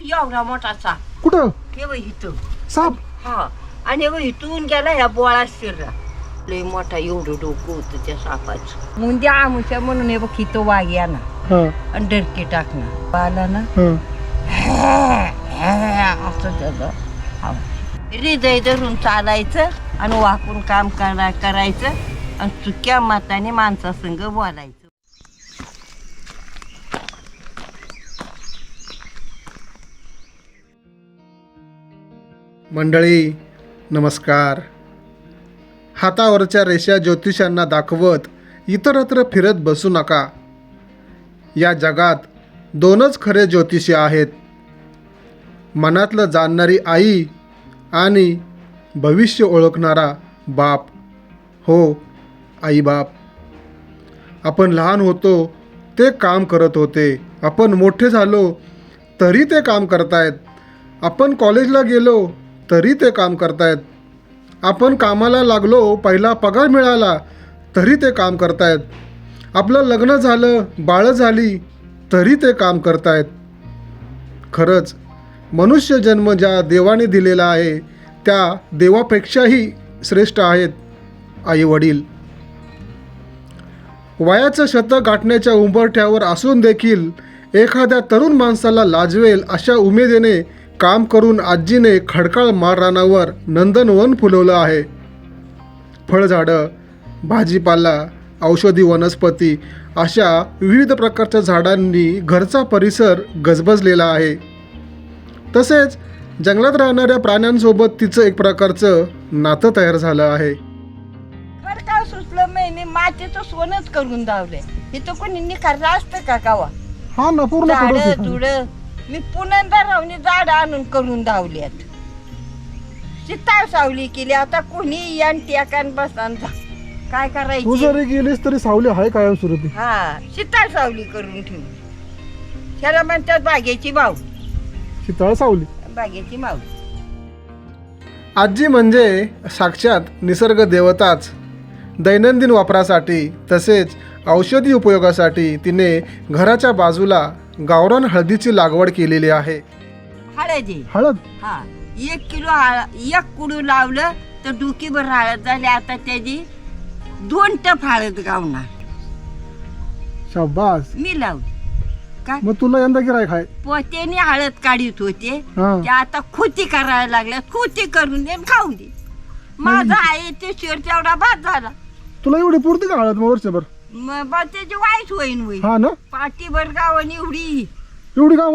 एवढा मोठा साप. कुठं? हे बघ इथं. साप? हा. आणि हे बघ इथून गेला ह्या बोळा शिरला. लय मोठा एवढं डोकं होतं त्या सापाचं. मुंदी आमुष्या म्हणून हे बघ इथं वाघ या ना हा. आणि डरके टाकणं आला ना? हा. असं त्याचं आवाज. हृदय धरून चालायचं आणि वाकून काम करा करायचं आणि चुक्या माताने माणसासंग बोलायचं. मंडळी नमस्कार. हातावरच्या रेषा ज्योतिषांना दाखवत इतरत्र फिरत बसू नका. या जगात दोनच खरे ज्योतिषी आहेत. मनातलं जाणणारी आई आणि भविष्य ओळखणारा बाप. हो आई बाप आपण लहान होतो ते काम करत होते. आपण मोठे झालो तरी ते काम करतायत. आपण कॉलेजला गेलो तरी ते काम करतायत. आपण कामाला लागलो पहिला पगार मिळाला तरी ते काम करतायत. आपलं लग्न झालं बाळं झाली तरी ते काम करतायत. खरंच मनुष्य जन्म ज्या देवाने दिलेला आहे त्या देवापेक्षाही श्रेष्ठ आहेत आई वडील. वयाचं शतक गाठण्याच्या उंबरठ्यावर असून देखील एखाद्या तरुण माणसाला लाजवेल अशा उमेदीने काम करून आजीने खडकाळ माळरानावर नंदनवन फुलवलं आहे. फळझाडं भाजीपाला औषधी वनस्पती अशा विविध प्रकारच्या झाडांनी घरचा परिसर गजबजलेला आहे. तसेच जंगलात राहणाऱ्या प्राण्यांसोबत तिचं एक प्रकारचं नातं तयार झालं आहे. सुचलं मातीचं सोनच करून धावले. इथं कोणी असतं का कावा हा ना झाड झुड मी पुन्हा राहून झाड आणून करून धावल्यात. सीताळ सावली केली आता कोणी यान टेकान बसान जा. काय तू करायची जरी गेलीस तरी सावली आहे कायमस्वरूपी हा सीताळ सावली करून ठेवली त्याला म्हणतात बागेची भाऊ शीतळ सावली. बागेची माऊ. आजी म्हणजे साक्षात निसर्ग देवताच. दैनंदिन वापरासाठी तसेच औषधी उपयोगासाठी तिने घराच्या बाजूला गावरान हळदीची लागवड केलेली आहे. हळदी. हळद? हा. एक किलो एक कुडू लावलं तर डुकीभर हळद झाली. आता त्याची दोन टप हळद गावणार. शाबास. मी लावली. काय? मग तुला यंदा गिराय खाय पोत्याने हळद काढीत होते. हा. ते आता खोती करायला लागल्या. खोती करून दे आणि खाऊन दे. माझा आहे ते शेर तेवढा बाद झाला. तुला एवढी पुरते का हळद मग वर्षभर? त्याची वाईट होईन होईल हा ना? पाठीभर एवढी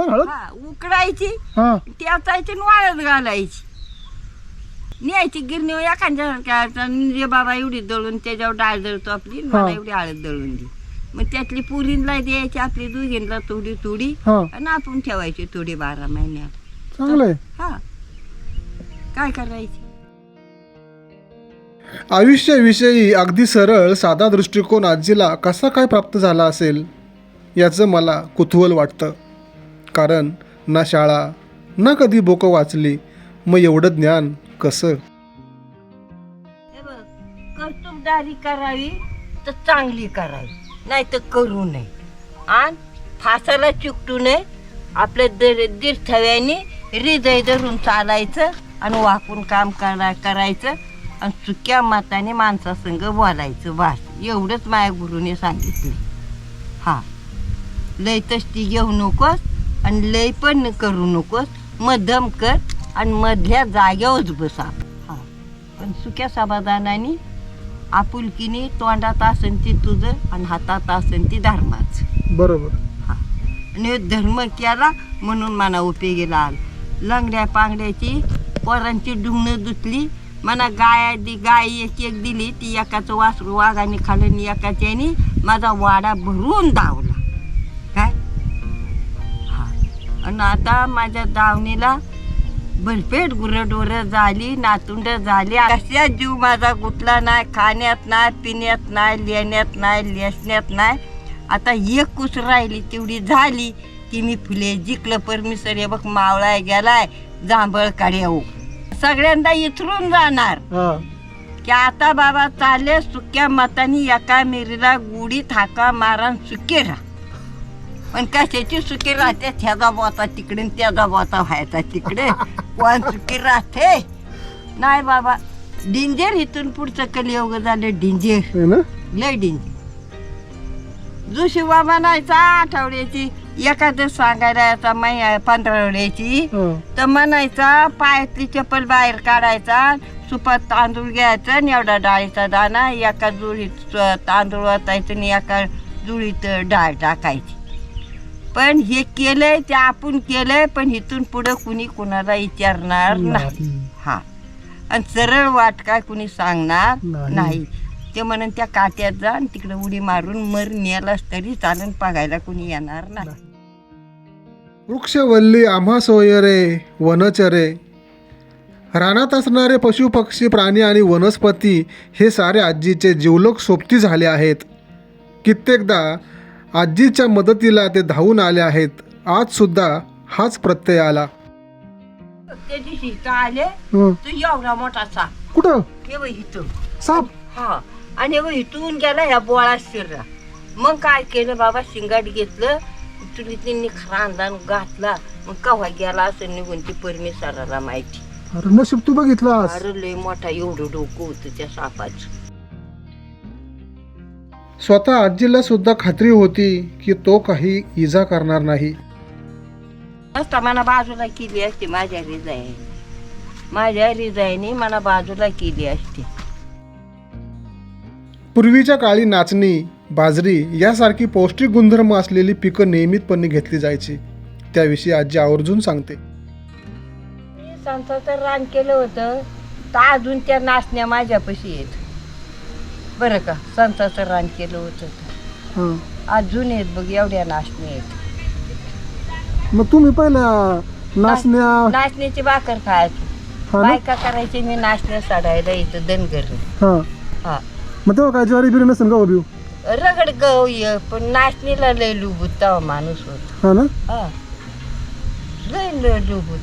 हळद हा, उकडायची हा. त्याचायची आणि वाळत घालायची. न्यायची गिरणी एखाद्या रे बाबा एवढी दळून त्याच्यावर डाळ दळतो आपली मला. एवढी हळद दळून दे. मग त्यातली पुरींला द्यायची आपली दुघींना थोडी थोडी हा. आणि आपण ठेवायची थोडी बारा महिन्यात. चांगलंय. हा. काय करायची? आयुष्याविषयी अगदी सरळ साधा दृष्टिकोन आजीला कसा काय प्राप्त झाला असेल याचं मला कुतूहल वाटतं. कारण ना शाळा ना कधी बोकं वाचली मग एवढं ज्ञान कसं? हे कर्तुबदारी करावी तर चांगली करावी नाही तर करू नये. आणि फासाला चिकटू नये आपल्या दर दीर्थव्याने हृदय धरून चालायचं आणि वाकून काम करा करायचं. आणि चुक्या मताने माणसासंग बोलायचं बास. एवढंच माझ्या गुरुने सांगितलं. हा. लय तष्टी घेऊ नकोस आणि लय पण करू नकोस. मध्यम कर आणि मधल्या जागेवरच बसा. हा. पण सुक्या समाधानाने आपुलकीने तोंडात असेल ती तुझं आणि हातात असेल ती धर्माचं. बरोबर. आणि हे धर्म केला म्हणून मला उपयोगी आला. लंगड्या पांगड्याची पोरांची ढुंगणं धुतली मला गाय दि गाय एक एक दिली ती एकाचं वासरू वाघाने खाल्लं आणि एकाच्याने माझा वाडा भरून धावला काय हा आणि आता माझ्या दावणीला भरपेट गुरडोरं झाली नातुंड झाली कशा जीव माझा गुतला नाही खाण्यात नाही पिण्यात नाही लेण्यात नाही लेसण्यात नाही आता एक कुस राहिली तेवढी झाली की मी फुले जिंकलं परमेश्वर हे बघ मावळाय गेलाय जांभळ काढ्याऊ सगळ्यांदा इथरून जाणार. हा. की आता बाबा चाले सुक्या मतानी एका मिरीला गुढीत हाका मारा सुके राहा. पण कशाची सुखी राहते? ह्याचा बोता तिकडे आणि त्याचा बोता व्हायचा तिकडे. कोण सुखी राहते? नाही बाबा डिंजर इथून पुढचं कलियोग झालं डिंजर. है ना? लय डिंजर. जो शिवा म्हणायचा आठवड्याची एखादं सांगायला याचा मै पंधरवड्याची हा. तर म्हणायचा पायातली चप्पल बाहेर काढायचा सुपात तांदूळ घ्यायचा आणि एवढा डाळीचा दाणा एका जुळीत तांदूळ वाचायचं आणि एका जुळीत डाळ टाकायची. पण हे केलंय ते आपण केलंय पण इथून पुढं कुणी कुणाला विचारणार नाही. हा. आणि सरळ वाट काय कुणी सांगणार नाही. ते म्हणून त्या काट्यात जा आणि तिकडे उडी मारून मर नेलास तरी चालन पागायला कुणी येणार नाही. वृक्षवल्ली आम्हा सोयरे वनचरे. रानात असणारे पशु पक्षी प्राणी आणि वनस्पती हे सारे आजीचे जीवलोक सोबती झाले आहेत. कित्येकदा आजीच्या मदतीला ते धावून आले आहेत. आज सुद्धा हाच प्रत्यय आला. त्या दिवशी इथं आले तू एवढा मोठा साप. कुठं? हे बघ इथून साप? हा. आणि बघ इथून गेला ह्या बोळा शिरला. मग काय केलं बाबा? शिंगाट घेतलं. तुला त्यांनी खांदा घातला मग कव्हा गेला असं निघून ती परमेश्वराला माहिती. अरे नशीब तू बघितलास. अरे लय मोठा एवढं डोकं होतं त्या सापाचं. स्वतः आजीला सुद्धा खात्री होती की तो काही इजा करणार नाही. असता मला बाजूला केली असती माझ्या रिजाईने माझ्या रिजाईने मला बाजूला केली असती. पूर्वीच्या काळी नाचणी बाजरी यासारखी पौष्टिक गुणधर्म असलेली पिकं नियमितपणे घेतली जायची. त्याविषयी आजी आवर्जून सांगते. मी संसाचं रान केलं होतं तर अजून त्या नाचण्या माझ्यापाशी येत बरं का? संसाचं रान केलं होतं तर. अजून येत बघ एवढ्या नाचण्या येत मग तुम्ही पहिल्या नाचण्या नाचण्याची भाकर खायची. हा? बायका करायची मी नाचण्या साडायला इथं दनगर हा. हा. मग तेव्हा काय ज्वारी बिरी नसेल का बिऊ? रगड गव ये पण नाचणीला लय लुबूत तवा माणूस होत. हा ना? हा. लय लय लुबूत.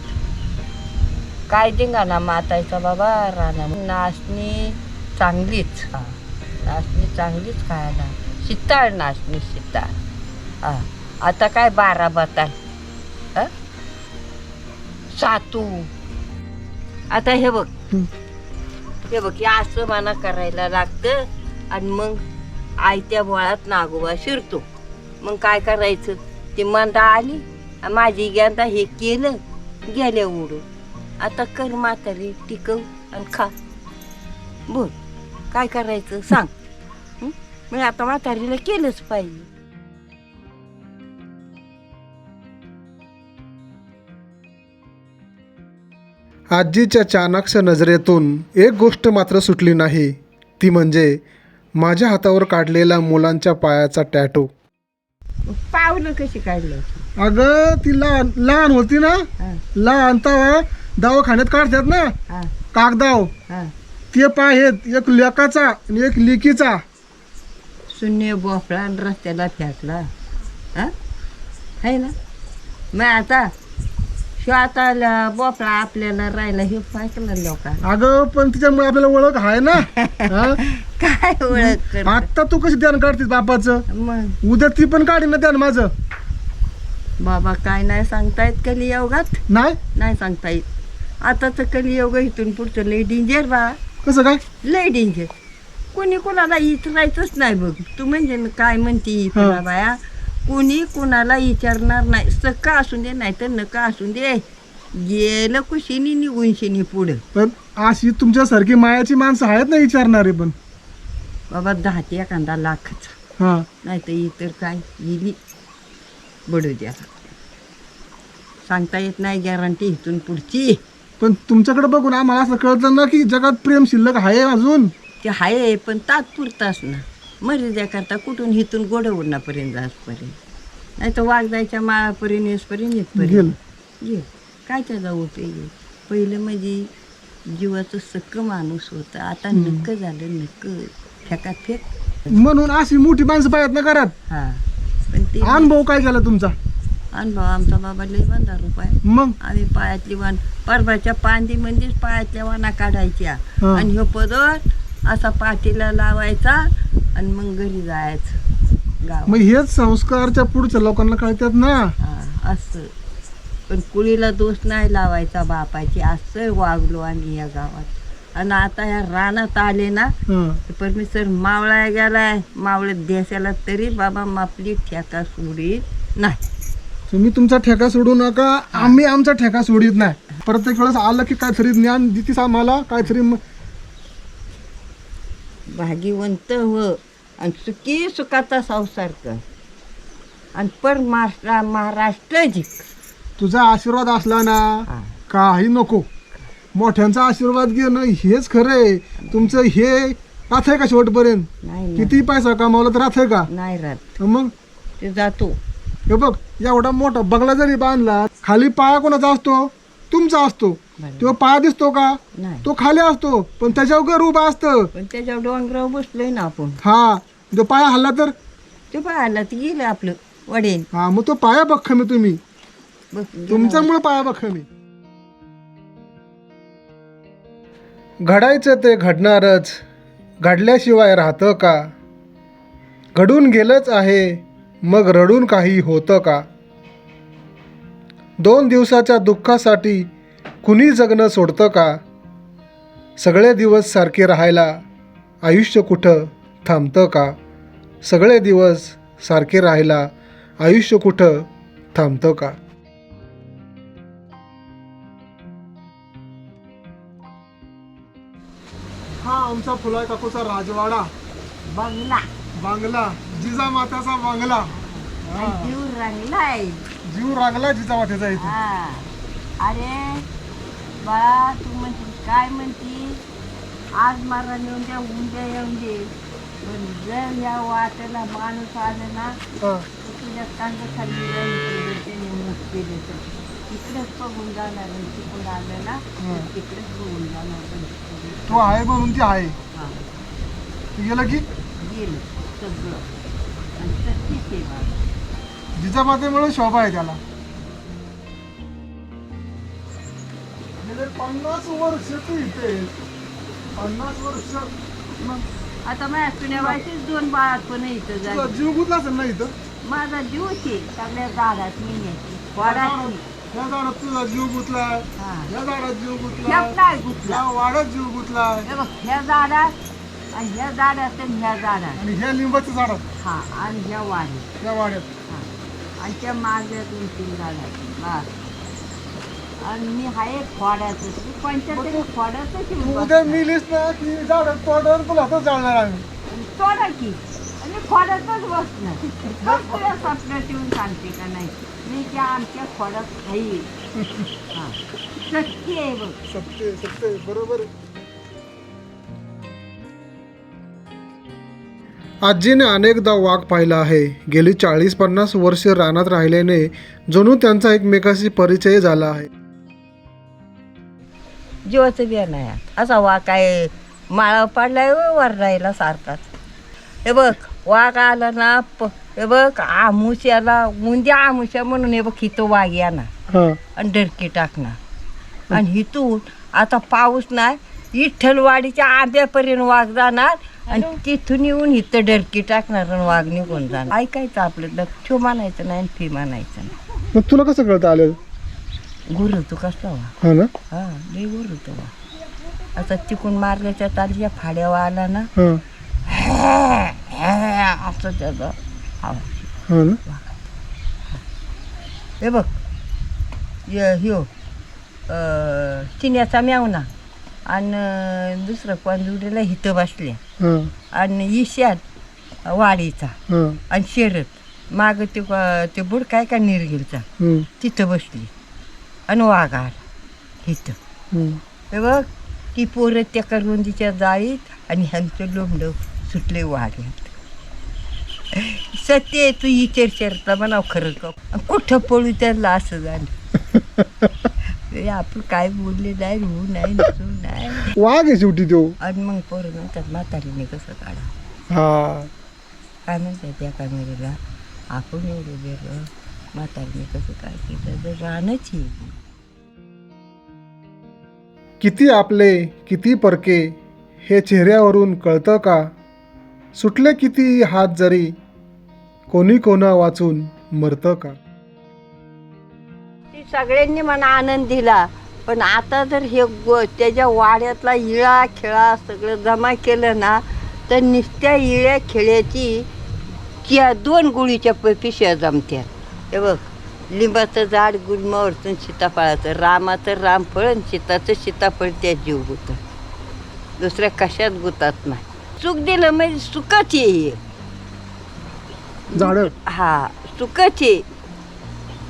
काय धिंगाणा मातायचा बाबा राणा. नाचणी चांगलीच हा नाचणी चांगलीच खायला. शिताळ नाचणी शिताळ. हा. आता काय बारा बताल हा? सातू. आता हे बघ. हं. बघ हे असं मला करायला लागतं आणि मग आयत्या बोळात नागोबा शिरतो. मग काय करायचं? ती मंदा आली माझी गेंदा हे केलं गेल्या उडून. आता कर म्हातारी टिकव आणि खा. बोल काय करायचं सांग. मी आता म्हातारीला केलंच पाहिजे. आजीच्या चाणाक्ष नजरेतून एक गोष्ट मात्र सुटली नाही. ती म्हणजे माझ्या हातावर काढलेला मुलांच्या पायाचा टॅटो. पावलं कशी काढलं? अगं ती लहान लहान होती ना? हा. लहान तेव्हा दवाखान्यात काढतात ना? हा. कागदाव. हा. ते पाय आहेत एक लेकाचा आणि एक लिकीचा. शून्य बोफळा आणि रस्त्याला फेकला. हा? आहे ना? मग आता शिव आता ल- आपल्याला राहिला हे पाहिजे लोक. अगं पण तिच्यामुळे आपल्याला ओळख आहे ना? हा? काय ओळख कर आत्ता तू कशी ध्यान काढतीस बापाचं? मग? उद्या ती पण काढीन ना ध्यान माझं. बाबा काय नाही सांगता येत कलियोगात? नाही? नाही सांगता येत आताचं कलियोग इथून पुढचं लय डेंजर बा. कसं काय? लय डेंजर कोणी कोणाला विचारायचंच नाही बघ. तू म्हणजे न काय म्हणते तुला बाया कोणी कोणाला विचारणार नाही. सका असून दे नाही तर नका असून दे. गेलं कुशीनी निघून शिनी पुढं. पण अशी तुमच्यासारखी मायाची माणसं आहेत ना विचारणारे पण. बाबा दहा ते एखादा लाखाचा. हा. नाही तर इतर काय? गेली बडू द्या. सांगता येत नाही गॅरंटी इथून पुढची. पण तुमच्याकडे बघून आम्हाला असं कळतं ना की जगात प्रेम शिल्लक आहे अजून. ते आहे पण तात्पुरताच ना मर्याद्याकरता कुठून इथून गोडवण्यापर्यंत जासपर्यंत नाही तर वागदायच्या माळापर्यंत येसपर्यंत गेल. इथपर्यंत ये. काय त्याचा उपयोग आहे? पहिलं म्हणजे जीवाचं सक्क माणूस होतं. आता नक्क झालं नक्क. फेकात फेक. म्हणून अशी मोठी माणसं पाहिजेत ना घरात हा. पण ते अनुभव काय झाला तुमचा? अनुभव आमचा बाबा लई बंदा रुपये मग? आम्ही पायातली वाण परबाच्या पांदीमध्येच पायातल्या वाना काढायच्या. हा. आणि ह्यो पदर असा पाठीला लावायचा. आणि मग घरी जायचं गाव मग हेच संस्कारच्या पुढच्या लोकांना कळतात ना. हा, असं. पण कुळीला दोष नाही लावायचा बापाची. असं वागलो आम्ही या गावात. आणि आता या रानात आले ना हं. परमेश्वर मावळा गेलाय. मावळत देशाला तरी बाबा आपली ठेका सोडीत नाही. तुम्ही तुमचा ठेका सोडू नका. आम्ही आमचा ठेका सोडित नाही. प्रत्येक वेळेस आलं की काहीतरी ज्ञान देतीस आम्हाला काहीतरी म- भागीवंत हो. आणि सुखी सुखाचा संसार कर. आणि पर महाराष्ट्र महाराष्ट्र जिंक. तुझा आशीर्वाद असला ना. काही नको. मोठ्यांचा आशीर्वाद घेणं हेच खरंय तुमचं हे राहत आहे का शेवटपर्यंत? नाही. किती पैसा कमावला तर राहत आहे का? नाही राहत. मग? ते जातो. हे बघ एवढा मोठा बंगला जरी बांधला खाली पाया कोणाचा असतो? तुमचा असतो. तो पाया दिसतो का? नाही. तो खाली असतो पण त्याच्यावर घर उभा असतं. पण त्याच्यावर डोंगरावर बसलोय ना आपण. हा तो पाया हल्ला तर? ते पाहिलं ते गेलं आपलं वडेन. हा मग तो पाया बख्खमी तुम्ही. तुमच्यामुळे पाया बख्खमी घडायचं ते घडणारच घडल्याशिवाय राहतं का? घडून गेलंच आहे मग रडून काही होतं का? दोन दिवसाच्या दुःखासाठी कुणी जगणं सोडतं का? सगळे दिवस सारखे राहायला आयुष्य कुठं थांबतं का? सगळे दिवस सारखे राहायला आयुष्य कुठं थांबतं का? हा आमचा फुला काकूचा राजवाडा. बंगला. बांगला. जिजामात्याचा बांगला. हा. जीव रंगलाय. जीव रागला जिजामात्याचा इथे. हा. अरे बाळा तू म्हणती काय म्हणती आज मला नेऊन द्या उद्या येऊन दे. पण जर या वाटेला माणूस आला ना तुझ्या कांदा खाली तिकडेच बघून जाणार तिकडून आलं ना तिकडेच बघून जाणार. तो आहे म्हणून ती आहे. गेलं की? गेलं सगळं. आणि आहे बाबा जिजामातेमुळे शोभा आहे त्याला. गेले पन्नास वर्ष तू इथे पन्नास वर्ष मग आता माझ्या सुनेबाईचेच दोन बाळात पण इथं तुझा झाले जीव गुतला असेल ना इथं? माझा जीवच आहे सगळ्या झाडात मिळण्याची वाडाची. या झाडात तुझा जीव गुतलाय हा. या झाडात जीव ह्यात गुतलाय नाही गुतला या वाड्यात जीव हे बघ ह्या झाडात आणि ह्या झाडात आणि ह्या झाडात. आणि ह्या लिंबाच्या झाडात? हा आणि ह्या वाडीत या वाड्यात. हा. आणि त्या माझ्या दोन तीन झाडात. बस. आणि मी आहे खोड्याचं. तू कोणत्या तरी खोड्याचं तू उद्या मिलीस ना की झाडात तोडावर तुला हातच जाळणार आम्ही. सोडा की. आणि खोड्यातच बसणार बस तुला स्वप्नात येऊन सांगते का नाही? मी त्या आमच्या खोड्यात खाईल हा. सत्य आहे बघ. सत्य सत्य बरोबर आहे. आजीने अनेकदा वाघ पाहिला आहे. गेली चाळीस पन्नास वर्ष रानात राहिल्याने जणू त्यांचा एकमेकाशी परिचय झाला आहे. जीवाचं बिया नाही आहे. असा वाघ काय माळा पडलाय वर राहिला सारखाच हे बघ वाघ आला ना प हे बघ आमुष्याला मुंद्या आमुष्या म्हणून हे बघ हिथं वाघ येणार हा. आणि डरकी टाकणार. आणि हिथून आता पाऊस नाही विठ्ठलवाडीच्या आंब्यापर्यंत वाघ जाणार आणि तिथून येऊन इथं डरकी टाकणार आणि वाघ निघून जाणार. ऐकायचं आपलं लक्ष म्हणायचं नाही आणि फी म्हणायचं नाही. मग तुला कसं कळतं आलं गुरु तू कसला वा हा ना? हा लई गुरु तो वा आता तिकून मार्गाच्या तालीच्या फाड्यावर आला ना हा. असं त्याचा आवाज हा ना? हे बघ ह्यो अं, चिन्याचा म्यावना आणि दुसरं कोणजुडीला हिथं बसल्या हा. आणि ईशात वाडीचा हा. आणि शेरत माग ते ते बुड काय का निरगिलचा? हम्म, तिथं बसली. आणि वाघ आला इथं. हे बघ ती पोरं त्या करवंदीच्या जाळीत आणि ह्यांचं लोंबड सुटले वाड्यात सत्य तू विचार शरता म्हणाव खरं का? कुठं पळू त्याला असं झालं? आपण काय बोलले नाही रूळ नाही नसू नाही. वाघ आहे शेवटी तो. आणि मग पोरं म्हणतात म्हातारीने कसं काढा हा. काय म्हणतात त्या कॅमेऱ्याला आपण एवढं गेलं म्हातारीने कसं काय केलं? तर आहे किती आपले किती परके हे चेहऱ्यावरून कळतं का? सुटले किती हात जरी कोणी कोणा वाचून मरतं का? ती सगळ्यांनी मला आनंद दिला पण आता जर हे गो त्याच्या वाड्यातला इळा खेळा सगळं जमा केलं ना तर नुसत्या इळ्या खेळ्याची त्या दोन गुळीच्या पिशव्या जमत्या हे बघ लिंबाचं झाड गुलमावरतून सीताफळाचं रामाचं रामफळ आणि सीताचं सीताफळ त्या जीव गुत दुसऱ्या कशात गुतात नाही. चूक दिलं म्हणजे सुखच ये झाडं. हा सुखच आहे.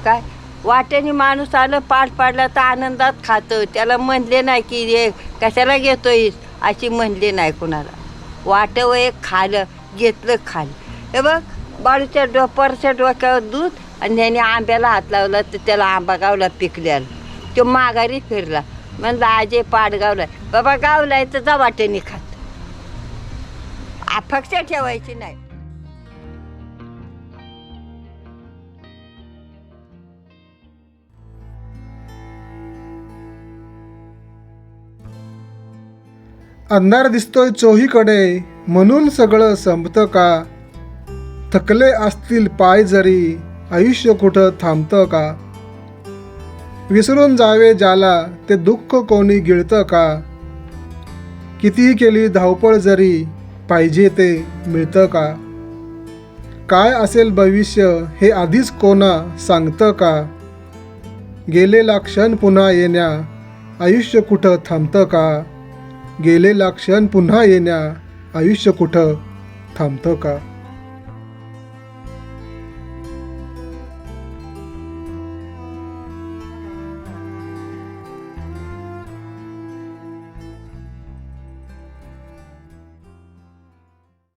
काय? वाट्याने माणूस आलं पाठ पाडला तर आनंदात खातं. त्याला म्हणले नाही की हे कशाला घेतोयस? अशी म्हणले नाही कुणाला. वाटं एक खालं घेतलं खालं. हे बघ बाळूच्या डो परच्या डोक्यावर दूध आणि त्याने आंब्याला हात लावला तर त्याला आंबा गावला पिकल्याला तो माघारी फिरला. म्हणला आजे पाठ गावलाय. बाबा गावलाय तर जा वाटेने खात. अपेक्षा ठेवायची नाही. अंधार दिसतोय चोहीकडे म्हणून सगळं संपतं का? थकले असतील पाय जरी आयुष्य कुठं थांबतं का? विसरून जावे ज्याला ते दुःख कोणी गिळतं का? कितीही केली धावपळ जरी पाहिजे ते मिळतं का? काय असेल भविष्य हे आधीच कोणा सांगतं का? गेलेला क्षण पुन्हा येण्या आयुष्य कुठं थांबतं का? गेलेला क्षण पुन्हा येण्या आयुष्य कुठं थांबतं का?